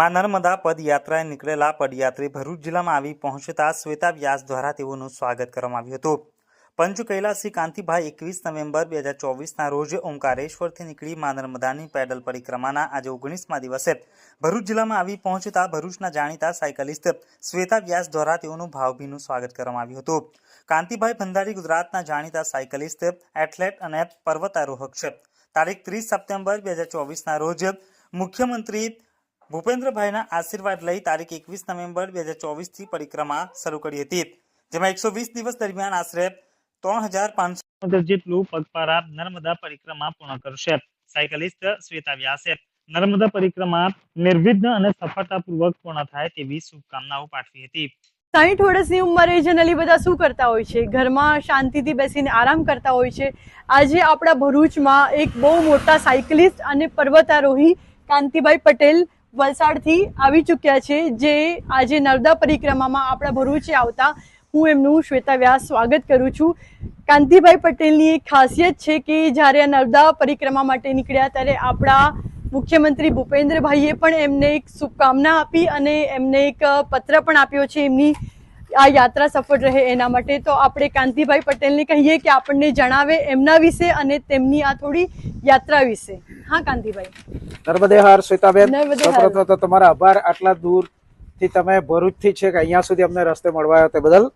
માં નર્મદા પદયાત્રાએ નીકળેલા પદયાત્રી ભરૂચ જિલ્લામાં આવી પહોંચતા શ્વેતા વ્યાસ દ્વારા તેઓનું સ્વાગત કરવામાં આવ્યું હતું. પંચ કૈલાસી કાંતિભાઈ એકવીસ નવેમ્બર બે હજાર ચોવીસના રોજ ઓમકારેશ્વરથી નીકળી માં નર્મદાની પેડલ પરિક્રમાના આજે ઓગણીસમા દિવસે ભરૂચ જિલ્લામાં આવી પહોંચતા ભરૂચના જાણીતા સાયકલિસ્ટ શ્વેતા વ્યાસ દ્વારા તેઓનું ભાવભીનું સ્વાગત કરવામાં આવ્યું હતું. કાંતિભાઈ ભંડારી ગુજરાતના જાણીતા સાયકલિસ્ટ, એથ્લેટ અને પર્વતારોહક છે. તારીખ ત્રીસ સપ્ટેમ્બર બે હજાર ચોવીસના રોજ મુખ્યમંત્રી ભૂપેન્દ્રભાઈના આશીર્વાદ લઈ તારીખ એકવીસ નવેમ્બર બે હજાર ચોવીસથી પરિક્રમા શરૂ કરી હતી, જેમાં એકસો વીસ દિવસ દરમિયાન આશરે ત્રણ હજાર પાંચસો જેટલું પગપારા નર્મદા પરિક્રમા પૂર્ણ કરશે. સાયકલિસ્ટ શ્વેતા વ્યાસે નર્મદા પરિક્રમા નિર્વિઘ્ન અને સફળતાપૂર્વક પૂર્ણ થાય તેવી શુભકામનાઓ પાઠવી હતી. સાઠ વર્ષની ઉંમરે જનરલી બધા શું કરતા હોય છે? ઘરમાં શાંતિથી બેસીને આરામ કરતા હોય છે. આજે આપણા ભરૂચમાં એક બહુ મોટા સાયકલિસ્ટ અને પર્વતારોહી કાંતિભાઈ પટેલ વલસાડથી આવી ચૂક્યા છે, જે આજે નર્મદા પરિક્રમામાં આપણા ભરૂચે આવતા. હું એમનું શ્વેતા વ્યાસ સ્વાગત કરું છું. કાંતિભાઈ પટેલની એક ખાસિયત છે કે જ્યારે આ નર્મદા પરિક્રમા માટે નીકળ્યા ત્યારે આપણા મુખ્યમંત્રી ભૂપેન્દ્રભાઈએ પણ એમને એક શુભકામના આપી અને એમને એક પત્ર પણ આપ્યો છે એમની આ યાત્રા સફળ રહે એના માટે તો આપણે કાંતિભાઈ પટેલને કહીએ કે આપણને જણાવે એમના વિશે અને તેમની આ થોડી યાત્રા વિશે. હા કાંતિભાઈ. નર્મદે હાર શ્વેતાબેન. તો તમારા આભાર. આટલા દૂરથી તમે ભરૂચથી છે કે અહીંયા સુધી અમને રસ્તે મળવા આવ્યા તે બદલ.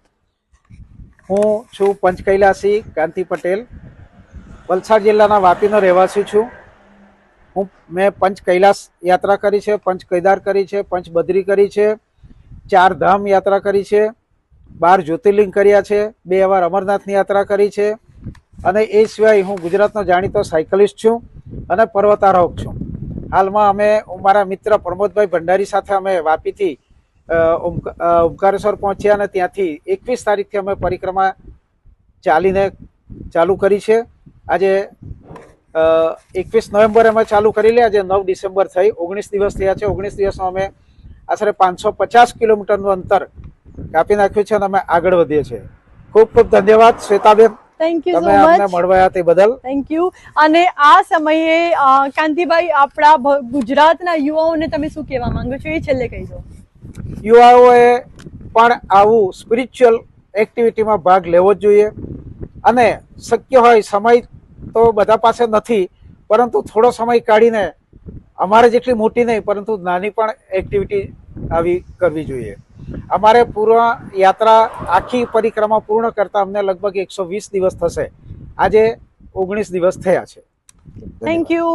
હું છું પંચકૈલાસી કાંતિ પટેલ. વલસાડ જિલ્લાના વાપીનો રહેવાસી છું. હું મેં પંચ કૈલાસ યાત્રા કરી છે પંચ કેદાર કરી છે પંચ બદ્રી કરી છે ચાર ધામ યાત્રા કરી છે. બાર જ્યોતિર્લિંગ કર્યા છે, બે વાર અમરનાથની યાત્રા કરી છે અને એ સિવાય હું ગુજરાતનો જાણીતો સાયકલિસ્ટ છું અને પર્વતારોહક છું. હાલમાં અમે મારા મિત્ર પ્રમોદભાઈ ભંડારી સાથે અમે વાપીથી ઓમકારેશ્વર પહોંચ્યા અને ત્યાંથી એકવીસ તારીખથી અમે પરિક્રમા ચાલીને ચાલુ કરી છે. આજે એકવીસ નવેમ્બરે અમે ચાલુ કરી લે, આજે નવ ડિસેમ્બર થઈ, ઓગણીસ દિવસ થયા છે. ઓગણીસ દિવસમાં અમે આશરે પાંચસો પચાસ કિલોમીટરનું અંતર કાપી નાખ્યું છે અને અમે આગળ વધીએ છીએ. ખૂબ ખૂબ ધન્યવાદ શ્વેતાબેન. થેન્ક યુ તમે અમને મચ તે બદલ. થેન્ક યુ અને આ સમયે કાંતિભાઈ આપણા ગુજરાતના યુવાઓને તમે શું કહેવા માંગો છો? એ છેલ્લે કહી દો. યુવાઓએ પણ આવું સ્પિરિચ્યુઅલ એક્ટિવિટીમાં ભાગ લેવો જ જોઈએ. અને શક્ય હોય સમય તો બધા પાસે નથી પરંતુ થોડો સમય કાઢીને અમારે જેટલી મોટી નહીં પરંતુ નાની પણ એક્ટિવિટી આવી કરવી જોઈએ. અમારે પૂર્ણ યાત્રા આખી પરિક્રમા પૂર્ણ કરતા અમને લગભગ એકસો વીસ દિવસ થશે. આજે ઓગણીસ દિવસ થયા છે. Thank you